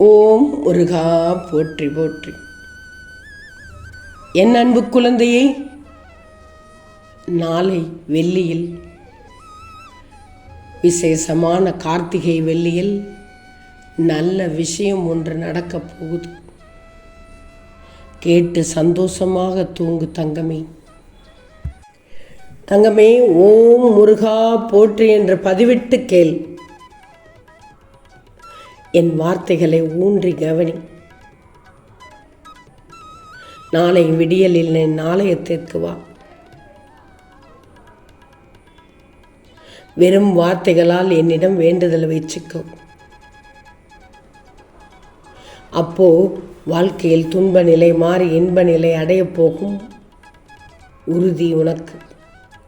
ஓம் முருகா போற்றி போற்றி. என் அன்பு குழந்தையை நாளை வெள்ளியில் விசேஷமான கார்த்திகை வெள்ளியில் நல்ல விஷயம் ஒன்று நடக்கப் போகுது. கேட்டு சந்தோஷமாக தூங்கு தங்கமே. தங்கமே ஓம் முருகா போற்றி என்று பதிவிட்டு கேள். என் வார்த்தைகளை ஊன்றி கவனி. நாளை விடியலில் என் ஆலயத்திற்கு வா. வெறும் வார்த்தைகளால் என்னிடம் வேண்டுதல் வச்சுக்கோ. அப்போ வாழ்க்கையில் துன்ப நிலை மாறி இன்ப நிலை அடைய போகும் உறுதி உனக்கு.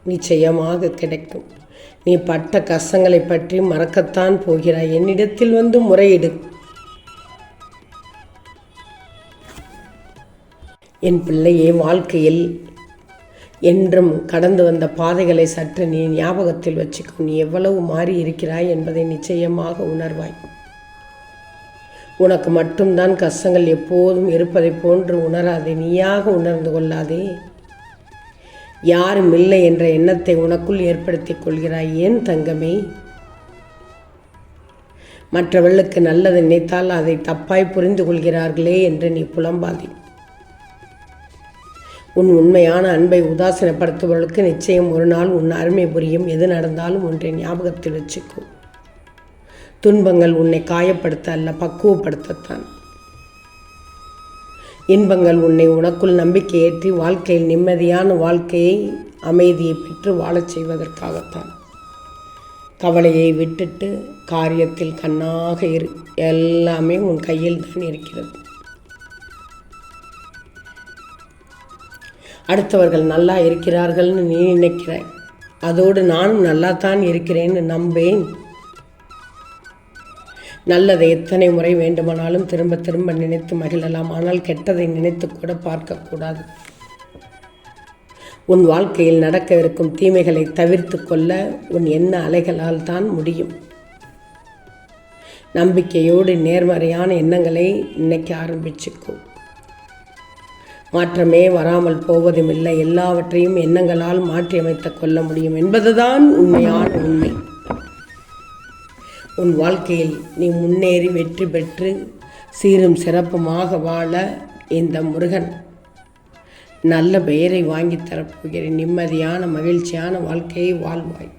நிச்சயமாக கிடைக்கும். நீ பட்ட கஷ்டங்களை பற்றி மறக்கத்தான் போகிறாய். என்னிடத்தில் வந்து முறையிடு. என் பிள்ளையே வாழ்க்கையில் என்றும் கடந்து வந்த பாதைகளை சற்று நீ ஞாபகத்தில் வச்சுக்கும் நீ எவ்வளவு மாறி இருக்கிறாய் என்பதை நிச்சயமாக உணர்வாய். உனக்கு மட்டும்தான் கஷ்டங்கள் எப்போதும் இருப்பதைப் போன்று உணராதே. நீயாக உணர்ந்து கொள்ளாதே. யாரும் இல்லை என்ற எண்ணத்தை உனக்குள் ஏற்படுத்திக் கொள்கிறாய் ஏன் தங்கமே? மற்றவர்களுக்கு நல்லது நினைத்தால் அதை தப்பாய் புரிந்து கொள்கிறார்களே என்று நீ புலம்பாதே. உன் உண்மையான அன்பை உதாசீனப்படுத்துபவர்களுக்கு நிச்சயம் ஒரு நாள் உன் அருமை புரியும். எது நடந்தாலும் ஒன்றை ஞாபகத்தில் வச்சுக்கும் துன்பங்கள் உன்னை காயப்படுத்த அல்ல பக்குவப்படுத்தத்தான். இன்பங்கள் உன்னை உனக்குள் நம்பிக்கை ஏற்றி வாழ்க்கையில் நிம்மதியான வாழ்க்கையை அமைதியை பெற்று வாழச் செய்வதற்காகத்தான். கவலையை விட்டுட்டு காரியத்தில் கண்ணாக இரு. எல்லாமே உன் கையில் தான் இருக்கிறது. அடுத்தவர்கள் நல்லா இருக்கிறார்கள்னு நீ நினைக்கிறாய் அதோடு நானும் நல்லா தான் இருக்கிறேன்னு நம்பேன். நல்லதை எத்தனை முறை வேண்டுமானாலும் திரும்ப திரும்ப நினைத்து மகிழலாம். ஆனால் கெட்டதை நினைத்து கூட பார்க்கக்கூடாது உன் வாழ்க்கையில் நடக்கவிருக்கும் தீமைகளை தவிர்த்து கொள்ள உன் எண்ண அலைகளால் தான் முடியும். நம்பிக்கையோடு நேர்மறையான எண்ணங்களை நினைக்க ஆரம்பிச்சுக்கோ. மாற்றமே வராமல் போவதும் இல்லை. எல்லாவற்றையும் எண்ணங்களால் மாற்றியமைத்துக் கொள்ள முடியும். என்பதுதான் உண்மையான உண்மை. உன் வாழ்க்கையில் நீ முன்னேறி வெற்றி பெற்று சீரும் சிறப்புமாக வாழ இந்த முருகன் நல்ல பெயரை வாங்கி தரப்போகிறேன். நிம்மதியான மகிழ்ச்சியான வாழ்க்கையை வாழ்வாய்.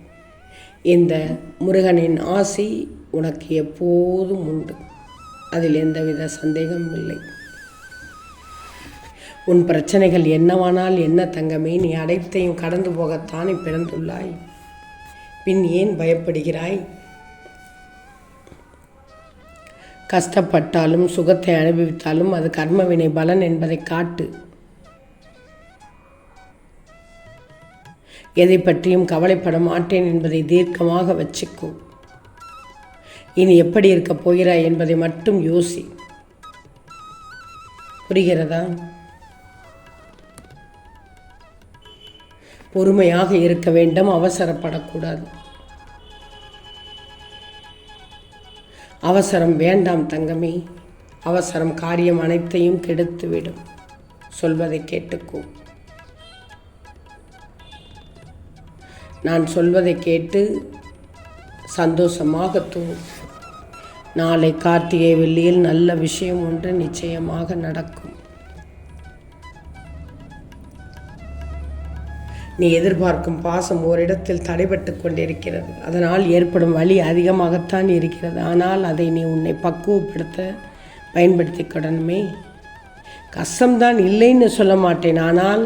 இந்த முருகனின் ஆசை உனக்கு எப்போதும் உண்டு. அதில் எந்தவித சந்தேகமும் இல்லை. உன் பிரச்சனைகள் என்னவானால் என்ன தங்கமே நீ அனைத்தையும் கடந்து போகத்தானே பிறந்துள்ளாய். பின் ஏன் பயப்படுகிறாய்? கஷ்டப்பட்டாலும் சுகத்தை அனுபவித்தாலும் அது கர்மவினை பலன் என்பதை காட்டு. எதை பற்றியும் கவலைப்பட மாட்டேன் என்பதை தீர்க்கமாக வச்சுக்கோ. இனி எப்படி இருக்கப் போகிறாய் என்பதை மட்டும் யோசி. புரிகிறதா? பொறுமையாக இருக்க வேண்டும் அவசரப்படக்கூடாது. அவசரம் வேண்டாம் தங்கமே. அவசரம் காரியம் அனைத்தையும் கெடுத்துவிடும். சொல்வதை கேட்டுக்கோ. நான் சொல்வதை கேட்டு சந்தோஷமாக தூங்கும் நாளை கார்த்திகை வெள்ளியில் நல்ல விஷயம் ஒன்று நிச்சயமாக நடக்கும். நீ எதிர்பார்க்கும் பாசம் ஓரிடத்தில் தடைபட்டு கொண்டிருக்கிறது. அதனால் ஏற்படும் வலி அதிகமாகத்தான் இருக்கிறது. ஆனால் அதை நீ உன்னை பக்குவப்படுத்த பயன்படுத்திக்கிடணுமே கஷ்டம்தான் இல்லைன்னு சொல்ல மாட்டேன். ஆனால்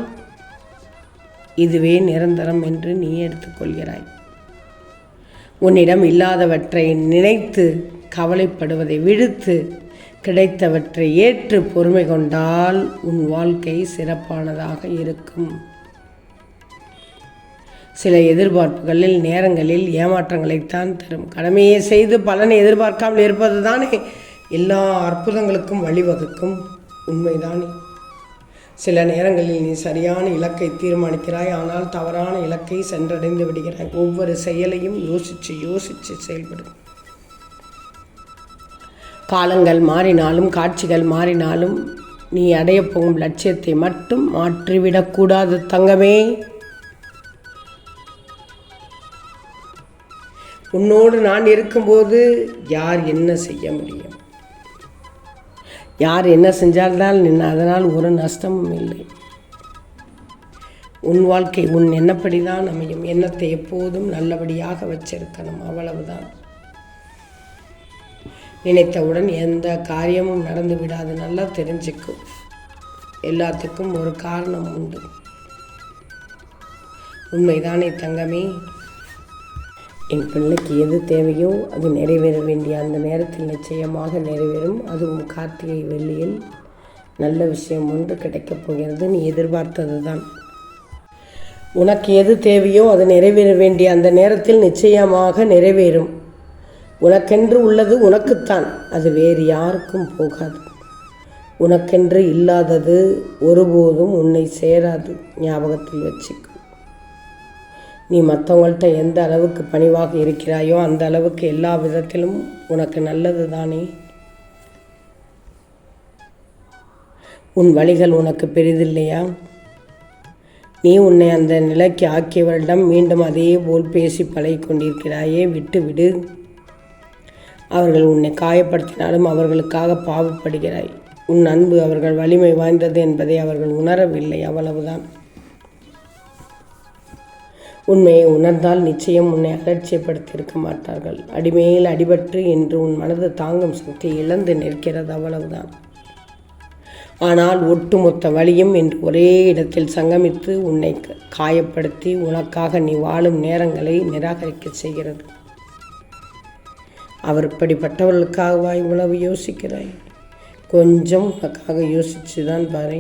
இதுவே நிரந்தரம் என்று நீ எடுத்துக்கொள்கிறாய் உன்னிடம் இல்லாதவற்றை நினைத்து கவலைப்படுவதை விடுத்து கிடைத்தவற்றை ஏற்று பொறுமை கொண்டால் உன் வாழ்க்கை சிறப்பானதாக இருக்கும். சில எதிர்பார்ப்புகளில் நேரங்களில் ஏமாற்றங்களைத்தான் தரும். கடமையை செய்து பலனை எதிர்பார்க்காமல் இருப்பது தானே எல்லா அற்புதங்களுக்கும் வழிவகுக்கும் உண்மைதானே? சில நேரங்களில் நீ சரியான இலக்கை தீர்மானிக்கிறாய் ஆனால் தவறான இலக்கை சென்றடைந்து விடுகிறாய். ஒவ்வொரு செயலையும் யோசித்து யோசித்து செயல்படும் காலங்கள் மாறினாலும் காட்சிகள் மாறினாலும் நீ அடைய போகும் லட்சியத்தை மட்டும் மாற்றிவிடக்கூடாது தங்கமே. உன்னோடு நான் இருக்கும்போது யார் என்ன செய்ய முடியும்? யார் என்ன செஞ்சால்தான் நின்று அதனால் ஒரு நஷ்டமும் இல்லை. உன் வாழ்க்கை உன் எண்ணப்படி தான் அமையும். எண்ணத்தை எப்போதும் நல்லபடியாக வச்சிருக்கணும். அவ்வளவுதான். நினைத்தவுடன் எந்த காரியமும் நடந்து விடாது. நல்லா தெரிஞ்சுக்கும் எல்லாத்துக்கும் ஒரு காரணம் உண்டு. உண்மைதானே தங்கமே? என் பிள்ளைக்கு எது தேவையோ அது நிறைவேற வேண்டிய அந்த நேரத்தில் நிச்சயமாக நிறைவேறும். அதுவும் கார்த்திகை வெள்ளியில் நல்ல விஷயம் ஒன்று கிடைக்கப் போகிறது. நீ எதிர்பார்த்தது தான் உனக்கு எது தேவையோ அது நிறைவேற வேண்டிய அந்த நேரத்தில் நிச்சயமாக நிறைவேறும். உனக்கென்று உள்ளது உனக்குத்தான். அது வேறு யாருக்கும் போகாது. உனக்கென்று இல்லாதது ஒருபோதும் உன்னை சேராது. ஞாபகத்தில் வச்சுக்கும் நீ மற்றவங்கள்ட்ட எந்த அளவுக்கு பணிவாக இருக்கிறாயோ அந்த அளவுக்கு எல்லா விதத்திலும் உனக்கு நல்லது தானே? உன் வழிகள் உனக்கு பெரிதில்லையா? நீ உன்னை அந்த நிலைக்கு ஆக்கியவரிடம் மீண்டும் அதே போல் பேசி பழகி கொண்டிருக்கிறாயே விட்டு விடு. அவர்கள் உன்னை காயப்படுத்தினாலும் அவர்களுக்காக பாவப்படுகிறாய். உன் அன்பு அவர்கள் வலிமை வாய்ந்தது என்பதை அவர்கள் உணரவில்லை அவ்வளவுதான். உண்மையை உணர்ந்தால் நிச்சயம் உன்னை அலட்சியப்படுத்தியிருக்க மாட்டார்கள். அடிமையில் அடிபட்டு என்று உன் மனது தாங்கும் சக்தி இழந்து நிற்கிறது அவ்வளவுதான். ஆனால் ஒட்டுமொத்த வழியும் என்று ஒரே இடத்தில் சங்கமித்து உன்னை காயப்படுத்தி உனக்காக நீ வாழும் நேரங்களை நிராகரிக்க செய்கிறது. அவர் இப்படிப்பட்டவர்களுக்காகவா இவ்வளவு யோசிக்கிறாய்? கொஞ்சம் உனக்காக யோசிச்சு தான் பாரு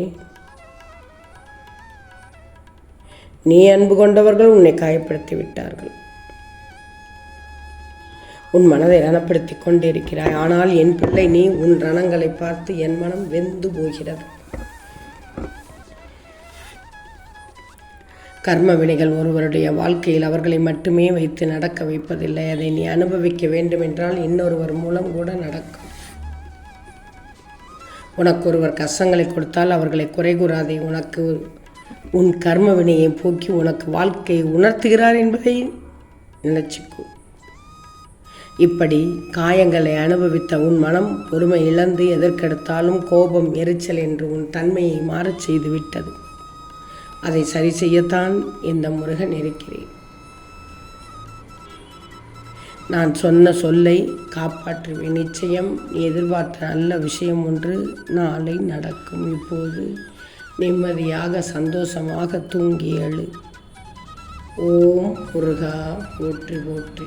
நீ அன்பு கொண்டவர்கள் உன்னை காயப்படுத்தி விட்டார்கள் உன் மனதை ரணப்படுத்தி கொண்டிருக்கிறாய். ஆனால் என் பிள்ளை நீ உன் ரணங்களை பார்த்து என் மனம் வெந்து போகிறது. கர்ம வினைகள் ஒருவருடைய வாழ்க்கையில் அவர்களை மட்டுமே வைத்து நடக்க வைப்பதில்லை. அதை நீ அனுபவிக்க வேண்டும் என்றால் இன்னொருவர் மூலம் கூட நடக்கும். உனக்கு ஒருவர் கஷ்டங்களை கொடுத்தால் அவர்களை குறை கூறாதே. உனக்கு உன் கர்ம வினையை போக்கி உனக்கு வாழ்க்கையை உணர்த்துகிறார் என்பதை நினைச்சுக்கோ. இப்படி காயங்களை அனுபவித்த உன் மனம் பொறுமை இழந்து எதற்கெடுத்தாலும் கோபம் எரிச்சல் என்று உன் தன்மையை மாறச் செய்து விட்டது அதை சரி செய்யத்தான் இந்த முருகன் இருக்கிறேன். நான் சொன்ன சொல்லை காப்பாற்றுவேன். நிச்சயம் நீ எதிர்பார்த்த நல்ல விஷயம் ஒன்று நாளை நடக்கும். இப்போது நிம்மதியாக சந்தோஷமாக தூங்கி எழு. ஓம் முருகா போற்றி போற்றி.